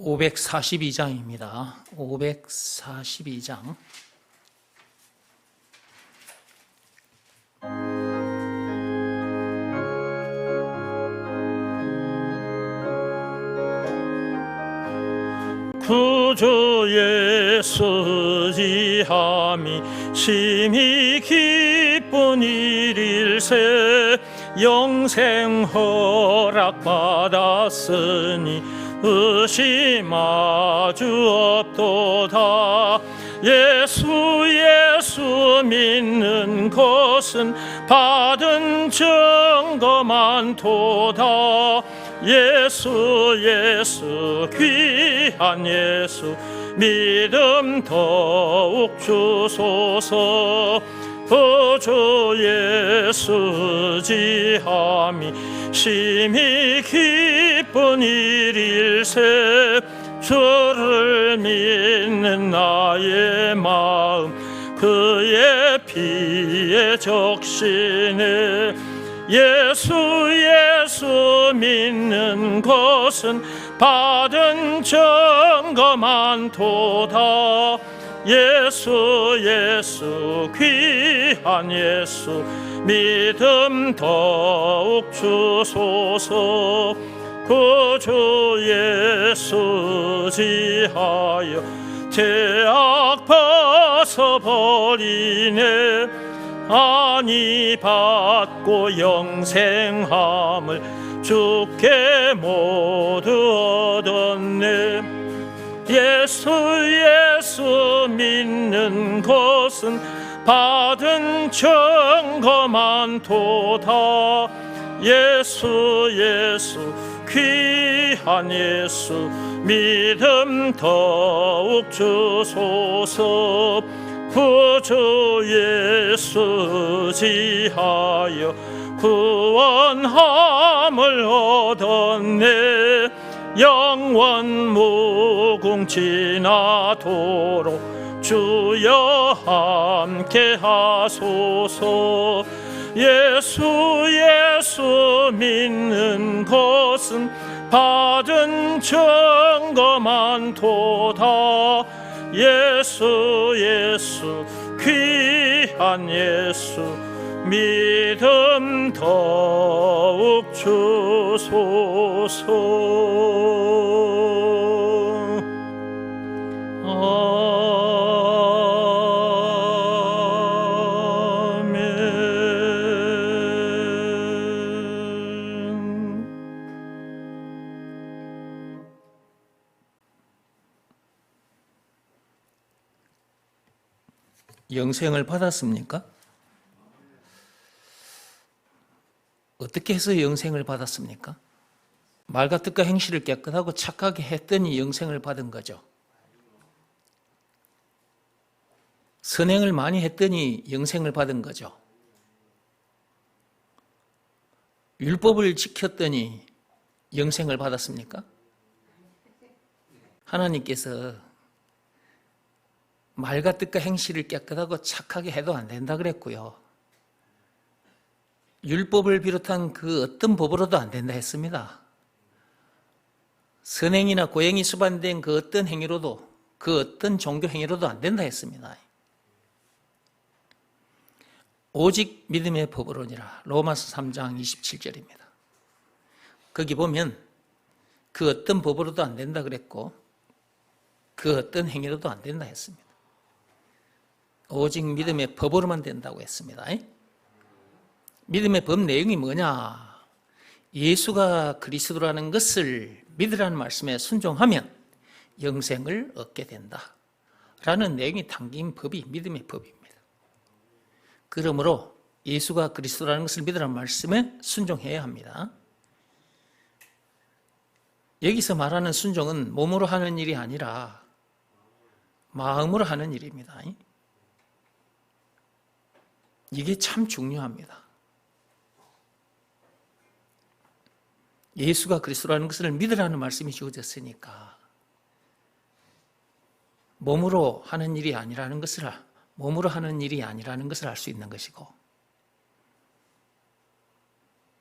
542장입니다. 542장. 구주 예수 지함이 심히 기쁜 일일세 영생 허락 받았으니 의심하주 없도다. 예수 예수 믿는 것은 받은 증거 많도다. 예수 예수 귀한 예수 믿음 더욱 주소서. 보주 예수 지함이 심히 기쁜 일일세 주를 믿는 나의 마음 그의 피에 적시네 예수 예수 믿는 것은 받은 증거 많도다 예수 예수 귀한 예수 믿음 더욱 주소서. 구주 예수 지하여 죄악 벗어버리네. 아니 받고 영생함을 주께 모두 얻었네 예수 예수 믿는 것은 받은 증거 많도다. 예수 예수 귀한 예수 믿음 더욱 주소서. 구주 예수 지하여 구원함을 얻었네 영원 무궁지나도록 주여 함께 하소서. 예수 예수 믿는 것은 받은 증거 많도다. 예수 예수 귀한 예수 믿음 더욱 주소서 아멘 영생을 받았습니까? 어떻게 해서 영생을 받았습니까? 말과 뜻과 행실을 깨끗하고 착하게 했더니 영생을 받은 거죠. 선행을 많이 했더니 영생을 받은 거죠. 율법을 지켰더니 영생을 받았습니까? 하나님께서 말과 뜻과 행실을 깨끗하고 착하게 해도 안 된다 그랬고요. 율법을 비롯한 그 어떤 법으로도 안 된다 했습니다. 선행이나 고행이 수반된 그 어떤 행위로도 그 어떤 종교 행위로도 안 된다 했습니다. 오직 믿음의 법으로니라. 로마서 3장 27절입니다. 거기 보면 그 어떤 법으로도 안 된다 그랬고 그 어떤 행위로도 안 된다 했습니다. 오직 믿음의 법으로만 된다고 했습니다. 믿음의 법 내용이 뭐냐? 예수가 그리스도라는 것을 믿으라는 말씀에 순종하면 영생을 얻게 된다. 라는 내용이 담긴 법이 믿음의 법입니다. 그러므로 예수가 그리스도라는 것을 믿으라는 말씀에 순종해야 합니다. 여기서 말하는 순종은 몸으로 하는 일이 아니라 마음으로 하는 일입니다. 이게 참 중요합니다. 예수가 그리스도라는 것을 믿으라는 말씀이 주어졌으니까 몸으로 하는 일이 아니라는 것을 몸으로 하는 일이 아니라는 것을 알 수 있는 것이고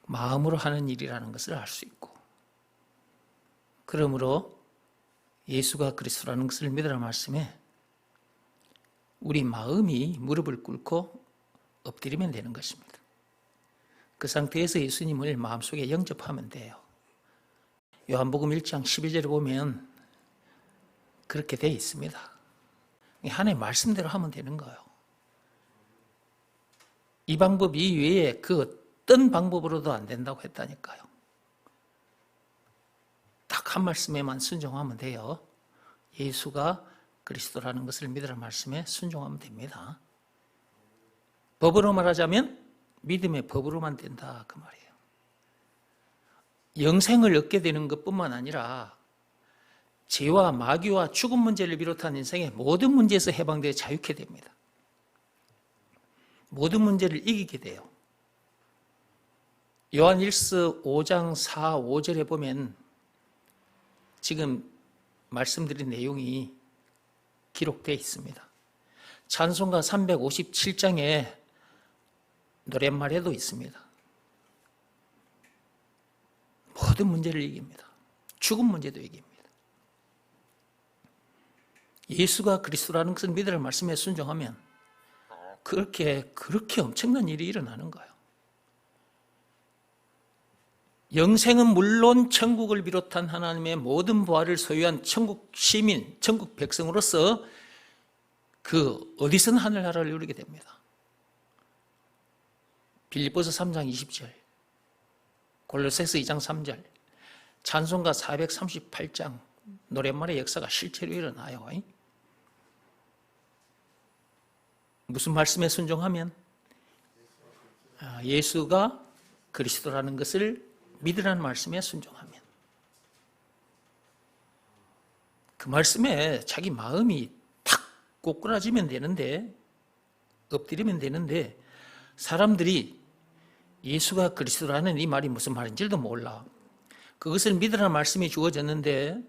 마음으로 하는 일이라는 것을 알 수 있고 그러므로 예수가 그리스도라는 것을 믿으라 말씀에 우리 마음이 무릎을 꿇고 엎드리면 되는 것입니다. 그 상태에서 예수님을 마음속에 영접하면 돼요. 요한복음 1장 12절에 보면 그렇게 되어 있습니다. 하나의 말씀대로 하면 되는 거예요. 이 방법 이외에 그 어떤 방법으로도 안 된다고 했다니까요. 딱 한 말씀에만 순종하면 돼요. 예수가 그리스도라는 것을 믿으라 말씀에 순종하면 됩니다. 법으로 말하자면 믿음의 법으로만 된다 그 말이에요. 영생을 얻게 되는 것뿐만 아니라 죄와 마귀와 죽음 문제를 비롯한 인생의 모든 문제에서 해방되어 자유케 됩니다. 모든 문제를 이기게 돼요. 요한 1서 5장 4, 5절에 보면 지금 말씀드린 내용이 기록되어 있습니다. 찬송가 357장에 노랫말에도 있습니다. 모든 문제를 이깁니다. 죽음 문제도 이깁니다. 예수가 그리스도라는 것을 믿으라 말씀에 순종하면 그렇게 그렇게 엄청난 일이 일어나는 거예요. 영생은 물론 천국을 비롯한 하나님의 모든 부활을 소유한 천국 시민, 천국 백성으로서 그 어디서는 하늘나라를 누리게 됩니다. 빌립보서 3장 20절, 골로새서 2장 3절, 찬송가 438장 노랫말의 역사가 실제로 일어나요. 무슨 말씀에 순종하면? 아, 예수가 그리스도라는 것을 믿으라는 말씀에 순종하면. 그 말씀에 자기 마음이 탁 꼬꾸라지면 되는데 엎드리면 되는데 사람들이 예수가 그리스도라는 이 말이 무슨 말인지도 몰라. 그것을 믿으라는 말씀이 주어졌는데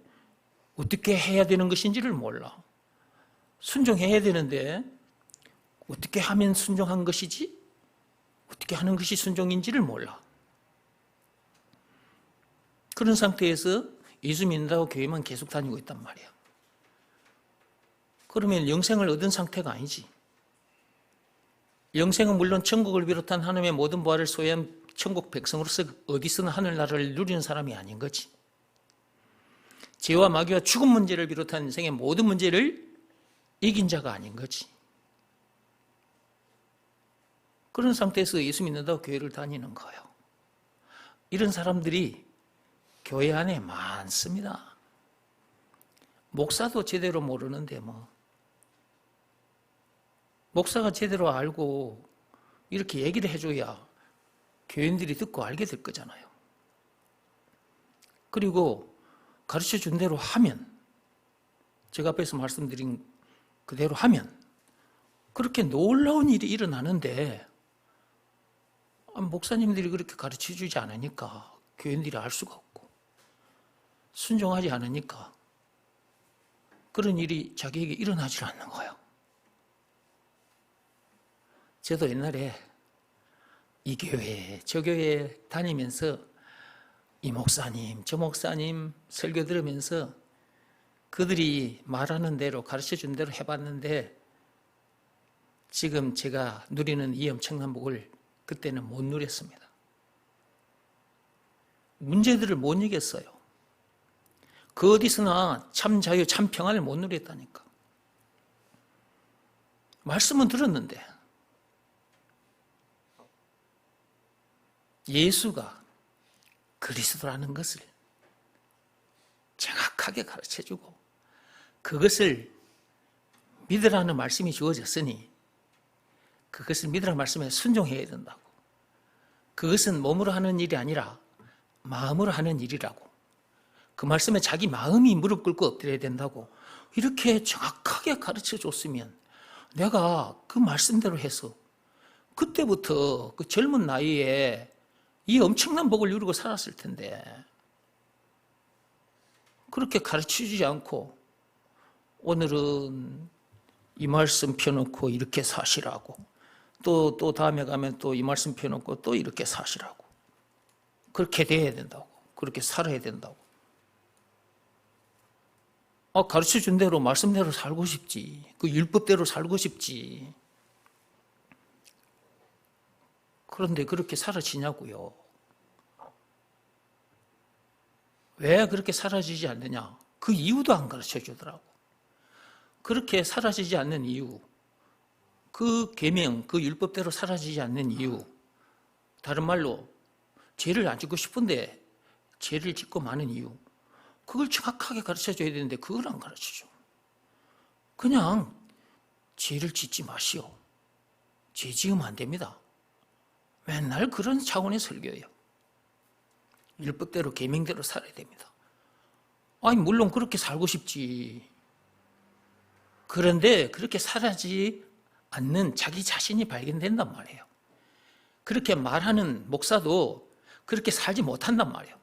어떻게 해야 되는 것인지를 몰라. 순종해야 되는데 어떻게 하면 순종한 것이지? 어떻게 하는 것이 순종인지를 몰라. 그런 상태에서 예수 믿는다고 교회만 계속 다니고 있단 말이야. 그러면 영생을 얻은 상태가 아니지. 영생은 물론 천국을 비롯한 하나님의 모든 부활을 소유한 천국 백성으로서 어디서나 하늘나라를 누리는 사람이 아닌 거지. 죄와 마귀와 죽음 문제를 비롯한 인생의 모든 문제를 이긴 자가 아닌 거지. 그런 상태에서 예수 믿는다고 교회를 다니는 거예요. 이런 사람들이 교회 안에 많습니다. 목사도 제대로 모르는데 뭐. 목사가 제대로 알고 이렇게 얘기를 해줘야 교인들이 듣고 알게 될 거잖아요. 그리고 가르쳐 준 대로 하면, 제가 앞에서 말씀드린 그대로 하면, 그렇게 놀라운 일이 일어나는데, 아, 목사님들이 그렇게 가르쳐 주지 않으니까 교인들이 알 수가 없고, 순종하지 않으니까 그런 일이 자기에게 일어나질 않는 거예요. 저도 옛날에 이 교회, 저 교회 다니면서 이 목사님, 저 목사님 설교 들으면서 그들이 말하는 대로 가르쳐 준 대로 해봤는데 지금 제가 누리는 이 엄청난 복을 그때는 못 누렸습니다. 문제들을 못 이겼어요. 그 어디서나 참 자유, 참 평안을 못 누렸다니까. 말씀은 들었는데 예수가 그리스도라는 것을 정확하게 가르쳐 주고 그것을 믿으라는 말씀이 주어졌으니 그것을 믿으라는 말씀에 순종해야 된다고. 그것은 몸으로 하는 일이 아니라 마음으로 하는 일이라고. 그 말씀에 자기 마음이 무릎 꿇고 엎드려야 된다고. 이렇게 정확하게 가르쳐 줬으면 내가 그 말씀대로 해서 그때부터 그 젊은 나이에 이 엄청난 복을 누리고 살았을 텐데 그렇게 가르치지 않고 오늘은 이 말씀 펴놓고 이렇게 사시라고 또, 또 다음에 가면 또 이 말씀 펴놓고 또 이렇게 사시라고 그렇게 돼야 된다고 그렇게 살아야 된다고 아, 가르쳐 준 대로 말씀대로 살고 싶지. 그 율법대로 살고 싶지. 그런데 그렇게 사라지냐고요. 왜 그렇게 사라지지 않느냐? 그 이유도 안 가르쳐 주더라고. 그렇게 사라지지 않는 이유, 그 계명, 그 율법대로 사라지지 않는 이유, 다른 말로 죄를 안 짓고 싶은데 죄를 짓고 마는 이유, 그걸 정확하게 가르쳐 줘야 되는데 그걸 안 가르쳐 줘. 그냥 죄를 짓지 마시오. 죄 지으면 안 됩니다. 맨날 그런 차원의 설교예요. 율법대로 계명대로 살아야 됩니다. 아니 물론 그렇게 살고 싶지. 그런데 그렇게 살아지 않는 자기 자신이 발견된단 말이에요. 그렇게 말하는 목사도 그렇게 살지 못한단 말이에요.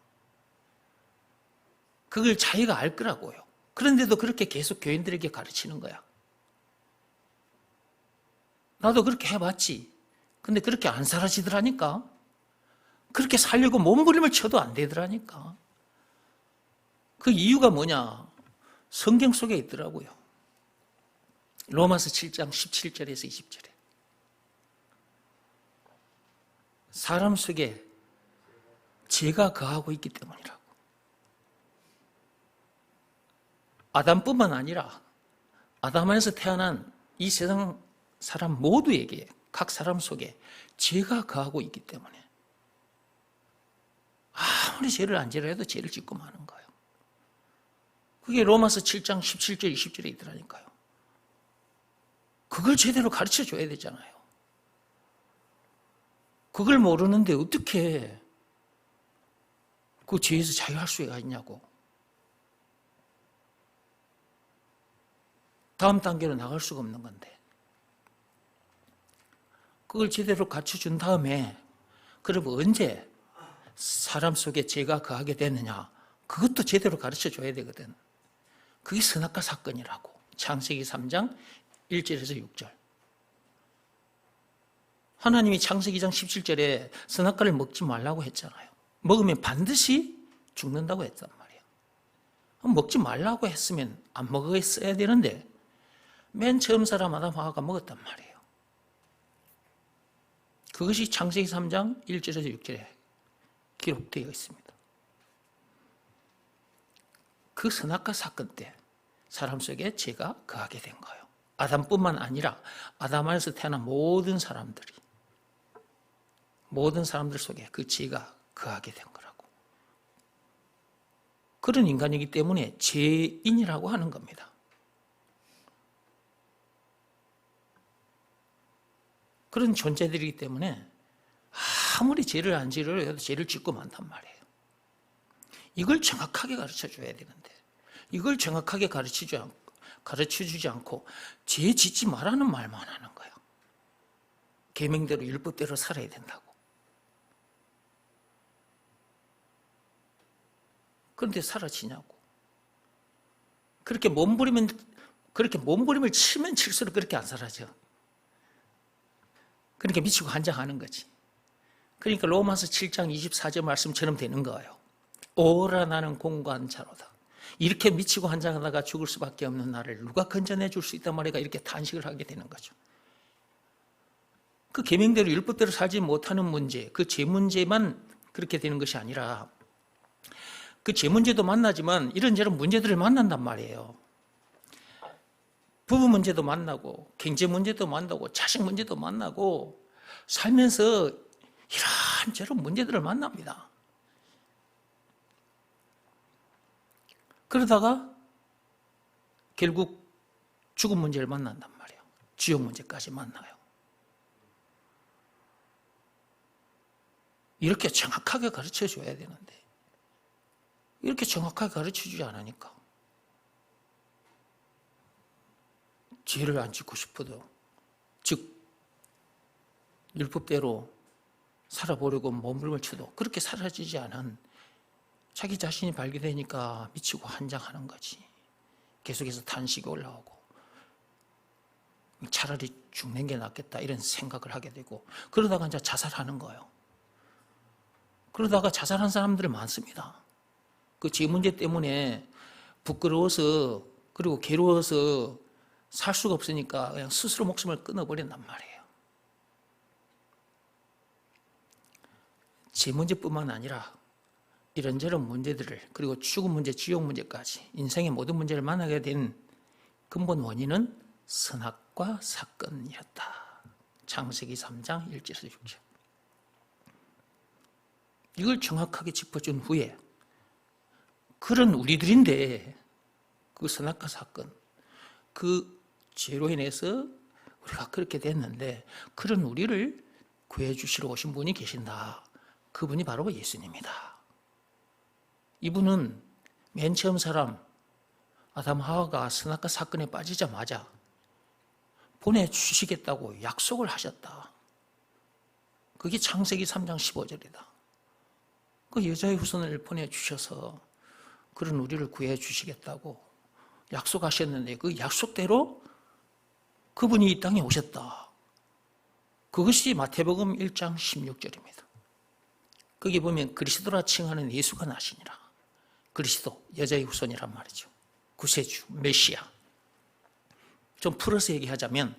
그걸 자기가 알 거라고요. 그런데도 그렇게 계속 교인들에게 가르치는 거야. 나도 그렇게 해봤지. 근데 그렇게 안 사라지더라니까. 그렇게 살려고 몸부림을 쳐도 안 되더라니까. 그 이유가 뭐냐? 성경 속에 있더라고요. 로마서 7장 17절에서 20절에. 사람 속에 죄가 거하고 있기 때문이라고. 아담뿐만 아니라 아담에서 태어난 이 세상 사람 모두에게 각 사람 속에 죄가 거하고 있기 때문에 아무리 죄를 안 지어도 죄를 짓고 마는 거예요. 그게 로마서 7장 17절 20절에 있더라니까요. 그걸 제대로 가르쳐 줘야 되잖아요. 그걸 모르는데 어떻게 그 죄에서 자유할 수가 있냐고. 다음 단계로 나갈 수가 없는 건데. 그걸 제대로 갖춰 준 다음에, 그럼 언제 사람 속에 죄가 거하게 되느냐? 그것도 제대로 가르쳐 줘야 되거든. 그게 선악과 사건이라고. 창세기 3장 1절에서 6절. 하나님이 창세기 2장 17절에 선악과를 먹지 말라고 했잖아요. 먹으면 반드시 죽는다고 했단 말이에요. 먹지 말라고 했으면 안 먹었어야 되는데 맨 처음 사람 아담 하와가 먹었단 말이에요. 그것이 창세기 3장 1절에서 6절에 기록되어 있습니다. 그 선악과 사건 때 사람 속에 죄가 거하게 된 거예요. 아담뿐만 아니라 아담 안에서 태어난 모든 사람들이 모든 사람들 속에 그 죄가 거하게 된 거라고. 그런 인간이기 때문에 죄인이라고 하는 겁니다. 그런 존재들이기 때문에 아무리 죄를 안 지으려 해도 죄를 짓고 많단 말이에요. 이걸 정확하게 가르쳐 줘야 되는데 이걸 정확하게 가르치지 않고 가르쳐 주지 않고 죄 짓지 말라는 말만 하는 거예요. 계명대로 율법대로 살아야 된다고. 그런데 사라지냐고. 그렇게 몸부림은 그렇게 몸부림을 치면 칠수록 그렇게 안 사라져. 그러니까 미치고 한장하는 거지. 그러니까 로마서 7장 24절 말씀처럼 되는 거예요. 오라 나는 공고한 자로다. 이렇게 미치고 한장하다가 죽을 수밖에 없는 나를 누가 건져내 줄 수 있단 말이가 이렇게 탄식을 하게 되는 거죠. 그 계명대로 율법대로 살지 못하는 문제, 그 죄 문제만 그렇게 되는 것이 아니라 그 죄 문제도 만나지만 이런저런 문제들을 만난단 말이에요. 부부 문제도 만나고 경제 문제도 만나고 자식 문제도 만나고 살면서 이런 저런 문제들을 만납니다. 그러다가 결국 죽음 문제를 만난단 말이에요. 지옥 문제까지 만나요. 이렇게 정확하게 가르쳐 줘야 되는데 이렇게 정확하게 가르쳐 주지 않으니까 죄를 안 짓고 싶어도 즉 율법대로 살아보려고 몸부림을 쳐도 그렇게 사라지지 않은 자기 자신이 발견되니까 미치고 한장하는 거지. 계속해서 탄식이 올라오고 차라리 죽는 게 낫겠다 이런 생각을 하게 되고 그러다가 이제 자살하는 거예요. 그러다가 자살한 사람들이 많습니다. 그죄 문제 때문에 부끄러워서 그리고 괴로워서 살 수가 없으니까 그냥 스스로 목숨을 끊어버린단 말이에요. 제 문제뿐만 아니라 이런저런 문제들을 그리고 죽음 문제, 지옥 문제까지 인생의 모든 문제를 만나게 된 근본 원인은 선악과 사건이었다. 창세기 3장 1절에서 6절. 이걸 정확하게 짚어준 후에 그런 우리들인데 그 선악과 사건 그 죄로 인해서 우리가 그렇게 됐는데 그런 우리를 구해 주시러 오신 분이 계신다. 그분이 바로 예수님이다. 이분은 맨 처음 사람 아담 하와가 선악과 사건에 빠지자마자 보내주시겠다고 약속을 하셨다. 그게 창세기 3장 15절이다. 그 여자의 후손을 보내주셔서 그런 우리를 구해 주시겠다고 약속하셨는데 그 약속대로 그분이 이 땅에 오셨다. 그것이 마태복음 1장 16절입니다. 거기 보면 그리스도라 칭하는 예수가 나시니라. 그리스도, 여자의 후손이란 말이죠. 구세주, 메시아. 좀 풀어서 얘기하자면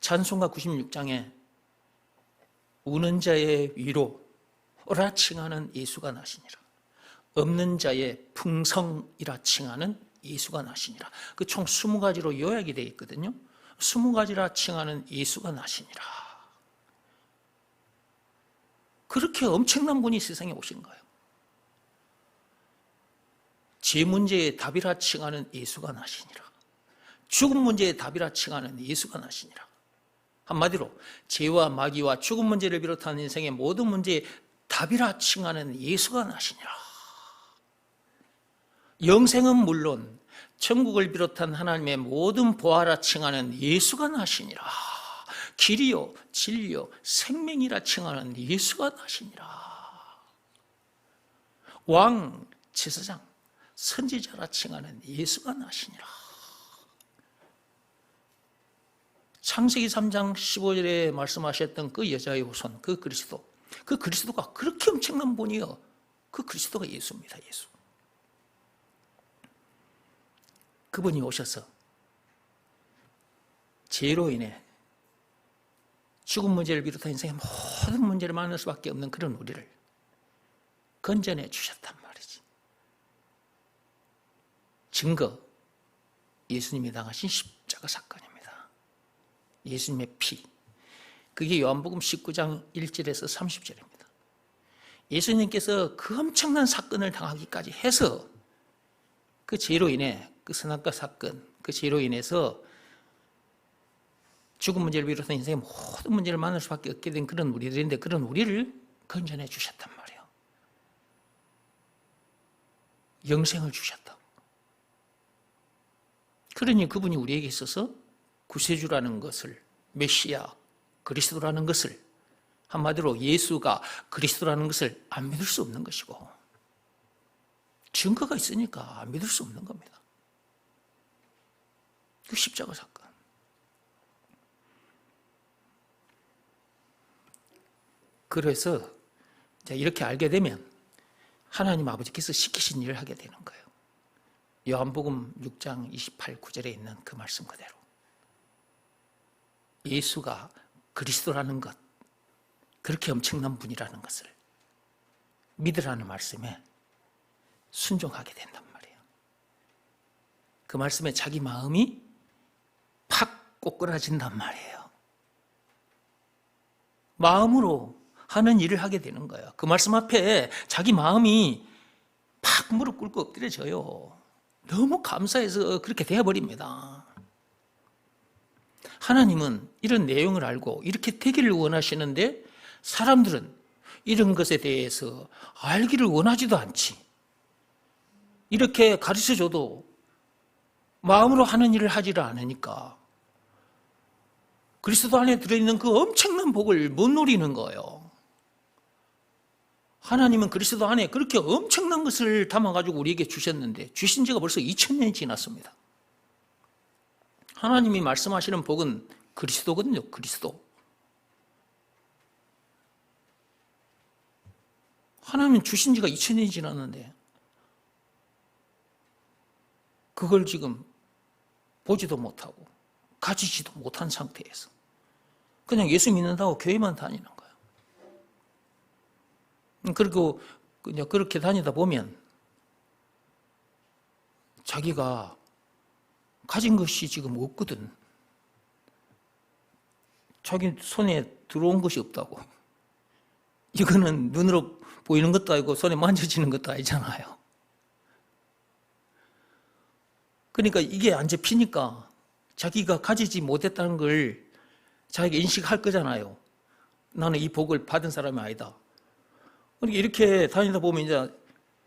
찬송가 96장에 우는 자의 위로라 칭하는 예수가 나시니라. 없는 자의 풍성이라 칭하는 예수가 나시니라. 그 총 20가지로 요약이 되어 있거든요. 20가지라 칭하는 예수가 나시니라. 그렇게 엄청난 분이 세상에 오신 거예요. 제 문제의 답이라 칭하는 예수가 나시니라. 죽음 문제의 답이라 칭하는 예수가 나시니라. 한마디로 죄와 마귀와 죽음 문제를 비롯한 인생의 모든 문제의 답이라 칭하는 예수가 나시니라. 영생은 물론 천국을 비롯한 하나님의 모든 보아라 칭하는 예수가 나시니라. 길이요, 진리요, 생명이라 칭하는 예수가 나시니라. 왕, 제사장, 선지자라 칭하는 예수가 나시니라. 창세기 3장 15절에 말씀하셨던 그 여자의 후손, 그 그리스도. 그 그리스도가 그렇게 엄청난 분이요. 그 그리스도가 예수입니다, 예수. 그분이 오셔서 죄로 인해 죽음 문제를 비롯한 인생의 모든 문제를 만날 수밖에 없는 그런 우리를 건져내 주셨단 말이지. 증거, 예수님이 당하신 십자가 사건입니다. 예수님의 피. 그게 요한복음 19장 1절에서 30절입니다. 예수님께서 그 엄청난 사건을 당하기까지 해서 그 죄로 인해 그 선악과 사건, 그 죄로 인해서 죽음 문제를 비롯한 인생의 모든 문제를 만날 수밖에 없게 된 그런 우리들인데 그런 우리를 건져내 주셨단 말이에요. 영생을 주셨다고. 그러니 그분이 우리에게 있어서 구세주라는 것을 메시아 그리스도라는 것을 한마디로 예수가 그리스도라는 것을 안 믿을 수 없는 것이고 증거가 있으니까 안 믿을 수 없는 겁니다. 그 십자가 사건. 그래서 이렇게 알게 되면 하나님 아버지께서 시키신 일을 하게 되는 거예요. 요한복음 6장 28, 9절에 있는 그 말씀 그대로. 예수가 그리스도라는 것, 그렇게 엄청난 분이라는 것을 믿으라는 말씀에 순종하게 된단 말이에요. 그 말씀에 자기 마음이 팍 꼬꾸라진단 말이에요. 마음으로 하는 일을 하게 되는 거예요. 그 말씀 앞에 자기 마음이 팍 무릎 꿇고 엎드려져요. 너무 감사해서 그렇게 되어버립니다. 하나님은 이런 내용을 알고 이렇게 되기를 원하시는데 사람들은 이런 것에 대해서 알기를 원하지도 않지. 이렇게 가르쳐 줘도 마음으로 하는 일을 하지를 않으니까 그리스도 안에 들어있는 그 엄청난 복을 못 누리는 거예요. 하나님은 그리스도 안에 그렇게 엄청난 것을 담아가지고 우리에게 주셨는데 주신 지가 벌써 2000년이 지났습니다. 하나님이 말씀하시는 복은 그리스도거든요, 그리스도. 하나님은 주신 지가 2000년이 지났는데 그걸 지금 보지도 못하고 가지지도 못한 상태에서 그냥 예수 믿는다고 교회만 다니는. 그리고 그냥 그렇게 다니다 보면 자기가 가진 것이 지금 없거든. 자기 손에 들어온 것이 없다고. 이거는 눈으로 보이는 것도 아니고 손에 만져지는 것도 아니잖아요. 그러니까 이게 안 잡히니까 자기가 가지지 못했다는 걸 자기가 인식할 거잖아요. 나는 이 복을 받은 사람이 아니다. 그러니까 이렇게 다니다 보면 이제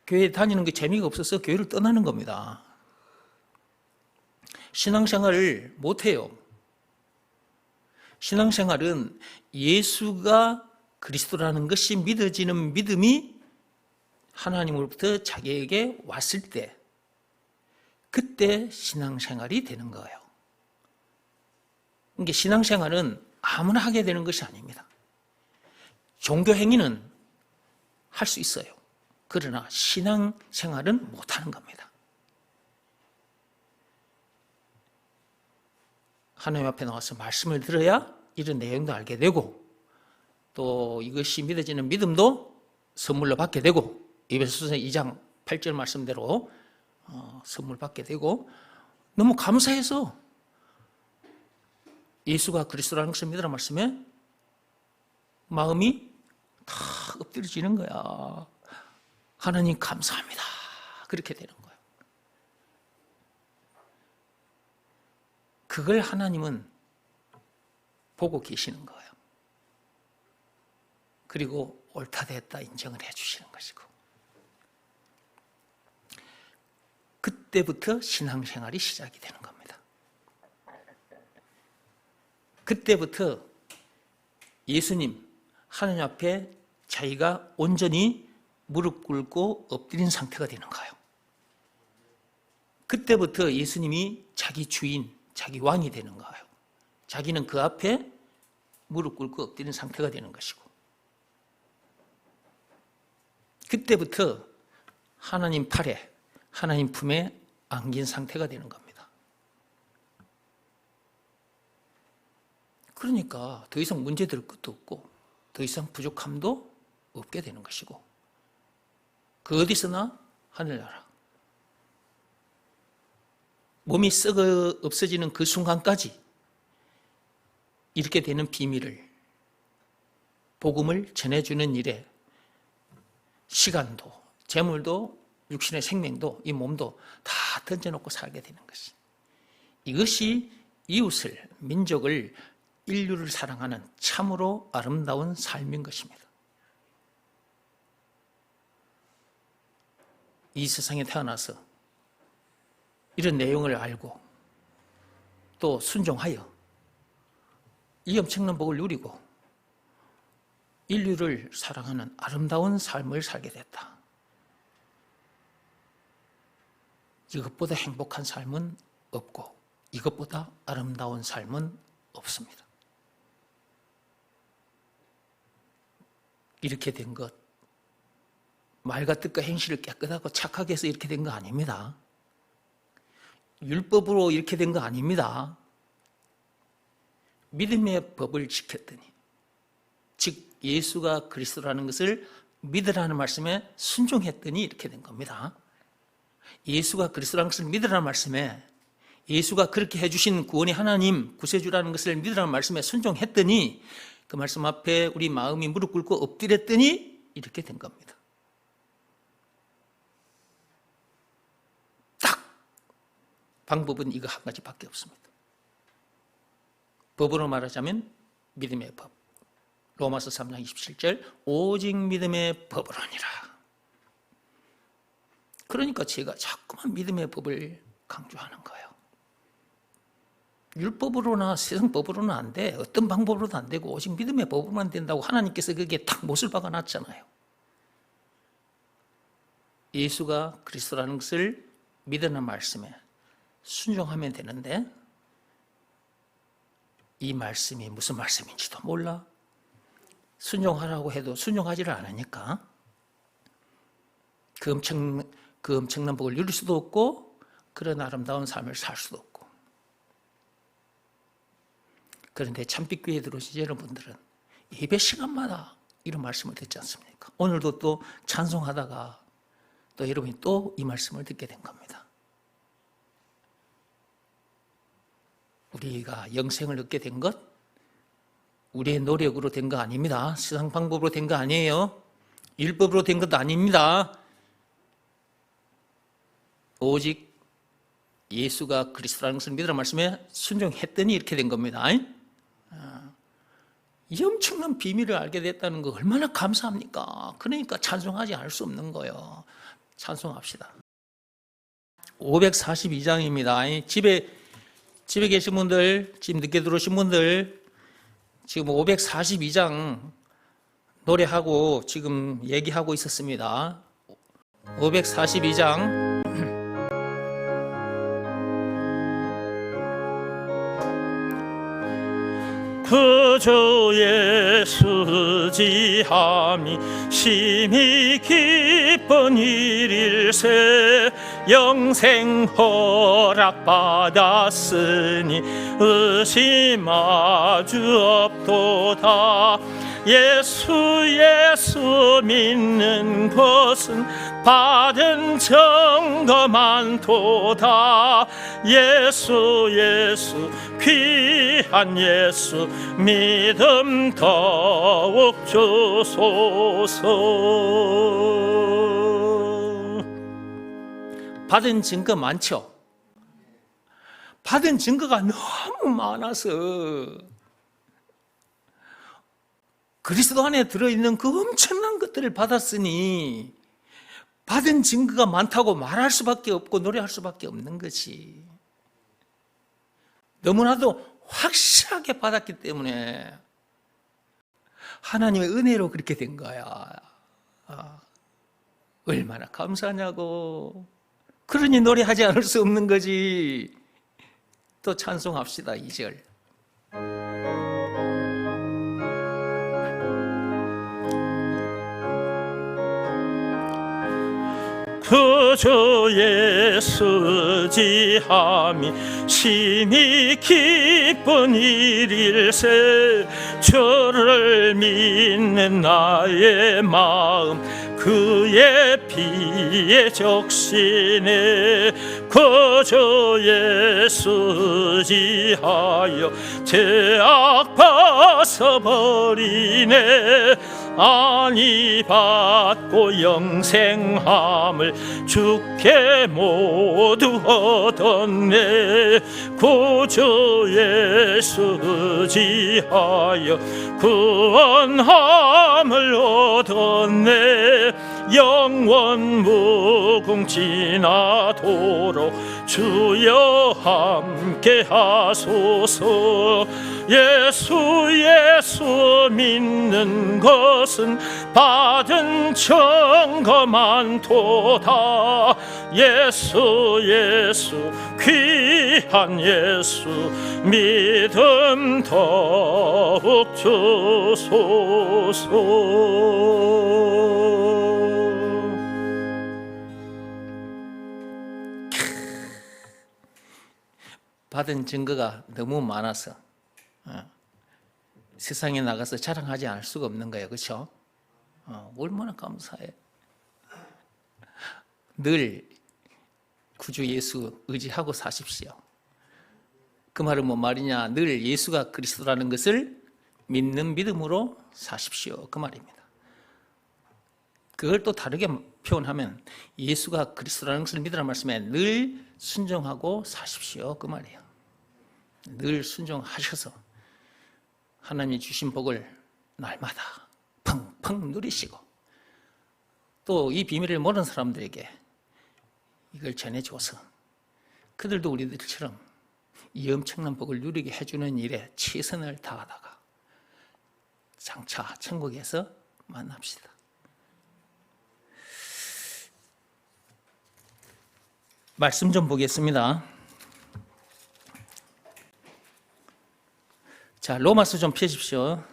교회 다니는 게 재미가 없어서 교회를 떠나는 겁니다. 신앙생활을 못해요. 신앙생활은 예수가 그리스도라는 것이 믿어지는 믿음이 하나님으로부터 자기에게 왔을 때, 그때 신앙생활이 되는 거예요. 그러니까 신앙생활은 아무나 하게 되는 것이 아닙니다. 종교행위는 할 수 있어요. 그러나 신앙 생활은 못하는 겁니다. 하나님 앞에 나와서 말씀을 들어야 이런 내용도 알게 되고 또 이것이 믿어지는 믿음도 선물로 받게 되고 에베소서 2장 8절 말씀대로 어, 선물 받게 되고 너무 감사해서 예수가 그리스도라는 것을 믿으라 말씀에 마음이 다 엎드려지는 거야. 하나님 감사합니다. 그렇게 되는 거예요. 그걸 하나님은 보고 계시는 거예요. 그리고 옳다 됐다 인정을 해 주시는 것이고. 그때부터 신앙생활이 시작이 되는 겁니다. 그때부터 예수님, 하나님 앞에 자기가 온전히 무릎 꿇고 엎드린 상태가 되는 거예요. 그때부터 예수님이 자기 주인, 자기 왕이 되는 거예요. 자기는 그 앞에 무릎 꿇고 엎드린 상태가 되는 것이고. 그때부터 하나님 팔에, 하나님 품에 안긴 상태가 되는 겁니다. 그러니까 더 이상 문제될 것도 없고, 더 이상 부족함도 없게 되는 것이고, 그 어디서나 하늘나라. 몸이 썩어 없어지는 그 순간까지 이렇게 되는 비밀을 복음을 전해주는 일에 시간도 재물도 육신의 생명도 이 몸도 다 던져놓고 살게 되는 것이 이것이 이웃을 민족을 인류를 사랑하는 참으로 아름다운 삶인 것입니다. 이 세상에 태어나서 이런 내용을 알고 또 순종하여 이 엄청난 복을 누리고 인류를 사랑하는 아름다운 삶을 살게 됐다. 이것보다 행복한 삶은 없고 이것보다 아름다운 삶은 없습니다. 이렇게 된 것, 말과 뜻과 행실을 깨끗하고 착하게 해서 이렇게 된 거 아닙니다. 율법으로 이렇게 된 거 아닙니다. 믿음의 법을 지켰더니, 즉 예수가 그리스도라는 것을 믿으라는 말씀에 순종했더니 이렇게 된 겁니다. 예수가 그리스도라는 것을 믿으라는 말씀에 예수가 그렇게 해주신 구원의 하나님 구세주라는 것을 믿으라는 말씀에 순종했더니 그 말씀 앞에 우리 마음이 무릎 꿇고 엎드렸더니 이렇게 된 겁니다. 딱 방법은 이거 한 가지밖에 없습니다. 법으로 말하자면 믿음의 법. 로마서 3장 27절 오직 믿음의 법으로니라. 그러니까 제가 자꾸만 믿음의 법을 강조하는 거예요. 율법으로나 세상법으로는 안 돼. 어떤 방법으로도 안 되고 오직 믿음의 법으로만 된다고 하나님께서 그게 딱 못을 박아놨잖아요. 예수가 그리스도라는 것을 믿으는 말씀에 순종하면 되는데 이 말씀이 무슨 말씀인지도 몰라. 순종하라고 해도 순종하지를 않으니까 그 엄청 그 엄청난 복을 누릴 수도 없고 그런 아름다운 삶을 살 수도 없고 그런데 참빛교회 들어오신 여러분들은 예배 시간마다 이런 말씀을 듣지 않습니까? 오늘도 또 찬송하다가 또 여러분이 또 이 말씀을 듣게 된 겁니다. 우리가 영생을 얻게 된 것, 우리의 노력으로 된 거 아닙니다. 세상 방법으로 된 거 아니에요. 율법으로 된 것도 아닙니다. 오직 예수가 그리스도라는 것을 믿으라 말씀에 순종했더니 이렇게 된 겁니다. 아, 이 엄청난 비밀을 알게 됐다는 거 얼마나 감사합니까? 그러니까 찬송하지 않을 수 없는 거예요. 찬송합시다. 542장입니다. 집에 집에 계신 분들, 지금 늦게 들어오신 분들, 지금 542장 노래하고 지금 얘기하고 있었습니다. 542장 그저 예수 지함이 심히 기쁜 일일세 영생 허락받았으니 의심아주 없도다. 예수 예수 믿는 것은 받은 증거 많도다. 예수 예수 귀한 예수 믿음 더욱 주소서 받은 증거 많죠? 받은 증거가 너무 많아서 그리스도 안에 들어있는 그 엄청난 것들을 받았으니 받은 증거가 많다고 말할 수밖에 없고 노래할 수밖에 없는 것이 너무나도 확실하게 받았기 때문에 하나님의 은혜로 그렇게 된 거야. 아, 얼마나 감사하냐고. 그러니 노래하지 않을 수 없는 거지. 또 찬송합시다, 2절. 그저 예수 지함이 심히 기쁜 일일세 저를 믿는 나의 마음 그의 피에 적시네 그저 예수 지하여 죄악 벗어버리네. 아니 받고 영생함을 주께 모두 얻었네. 구주 예수 지하여 구원함을 얻 었네 영원 무궁지나도록 주여 함께 하소서 예수 예수 믿는 것은 받은 증거 많도다. 예수 예수 귀한 예수 믿음 더욱 주소서. 받은 증거가 너무 많아서 어, 세상에 나가서 자랑하지 않을 수가 없는 거예요. 그렇죠? 어, 얼마나 감사해. 늘 구주 예수 의지하고 사십시오. 그 말은 뭔 말이냐? 늘 예수가 그리스도라는 것을 믿는 믿음으로 사십시오. 그 말입니다. 그걸 또 다르게 표현하면 예수가 그리스도라는 것을 믿으라는 말씀에 늘 순종하고 사십시오. 그 말이에요. 늘 순종하셔서 하나님이 주신 복을 날마다 펑펑 누리시고 또 이 비밀을 모르는 사람들에게 이걸 전해줘서 그들도 우리들처럼 이 엄청난 복을 누리게 해주는 일에 최선을 다하다가 장차 천국에서 만납시다. 말씀 좀 보겠습니다. 자, 로마서 좀 펴십시오.